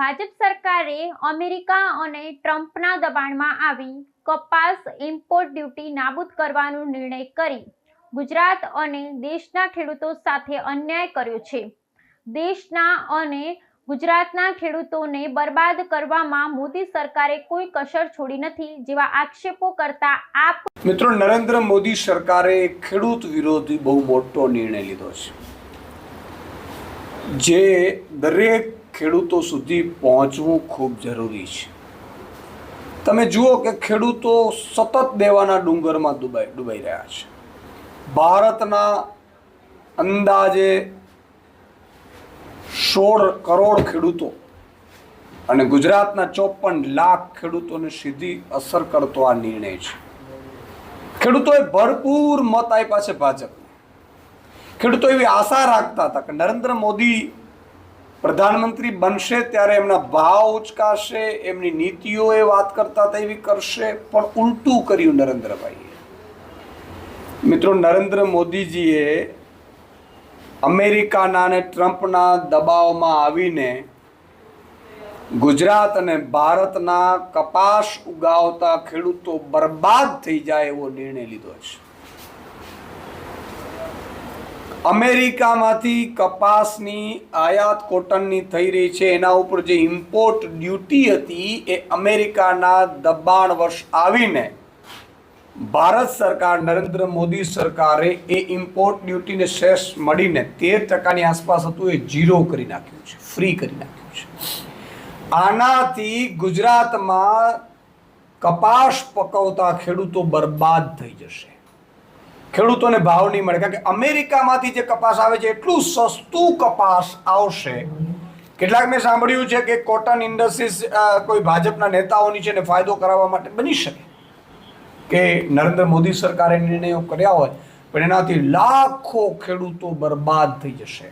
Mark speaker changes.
Speaker 1: ભાજપ સરકારે અમેરિકા અને ટ્રમ્પના દબાણમાં આવી કપાસ ઇમ્પોર્ટ ડ્યુટી નાબૂદ કરવાનો નિર્ણય કરી ગુજરાત અને દેશના ખેડૂતો સાથે અન્યાય કર્યો છે. દેશના અને ગુજરાતના ખેડૂતોને બરબાદ કરવામાં મોદી સરકારે કોઈ કસર છોડી નથી જેવા આક્ષેપો કરતા આપ
Speaker 2: મિત્રો, નરેન્દ્ર મોદી સરકારે ખેડૂત વિરોધી બહુ મોટો નિર્ણય લીધો છે. જે દરેક ખેડૂતો સુધી પહોંચવું ખૂબ જરૂરી છે. તમે જુઓ કે ખેડૂતો સતત દેવાના ડુંગરમાં ડૂબાઈ ડૂબાઈ રહ્યા છે. ભારતના અંદાજે સોળ કરોડ ખેડૂતો અને ગુજરાતના ચોપન લાખ ખેડૂતોને સીધી અસર કરતો આ નિર્ણય છે. ખેડૂતોએ ભરપૂર મત આપ્યા છે ભાજપને. ખેડૂતો એવી આશા રાખતા હતા કે નરેન્દ્ર મોદી પ્રધાનમંત્રી બનશે ત્યારે એમના ભાવ ઉચકાશે, એમની નીતિઓ એ વાત કરતા હતા એવી કરશે, પણ ઉલટું કર્યું નરેન્દ્રભાઈએ. મિત્રો, નરેન્દ્ર મોદીજીએ અમેરિકાના અને ટ્રમ્પના દબાવમાં આવીને ગુજરાત અને ભારતના કપાસ ઉગાવતા ખેડૂતો બરબાદ થઈ જાય એવો નિર્ણય લીધો છે. અમેરિકામાંથી કપાસની આયાત કોટનની થઈ રહી છે. એના ઉપર જે ઇમ્પોર્ટ ડ્યુટી હતી એ અમેરિકાના દબાણ વર્ષ આવીને ભારત સરકાર, નરેન્દ્ર મોદી સરકારે એ ઇમ્પોર્ટ ડ્યુટીને શેષ મળીને તેર ટકાની આસપાસ હતું. એ ઝીરો કરી નાખ્યું છે. ફ્રી કરી નાખ્યું છે. આનાથી ગુજરાતમાં કપાસ પકવતા ખેડૂતો બરબાદ થઈ જશે. ખેડૂતોને ભાવ નહીં મળે. કારણ કે અમેરિકામાંથી જે કપાસ આવે છે, એટલું સસ્તું કપાસ આવશે. કેટલાક મેં સાંભળ્યું છે કે કોટન ઇન્ડસ્ટ્રીઝ કોઈ ભાજપના નેતાઓની છે ને ફાયદો કરાવવા માટે બની શકે. કે નરેન્દ્ર મોદી સરકારે નિર્ણયો કર્યા હોય, પણ એનાથી લાખો ખેડૂતો બરબાદ થઈ જશે.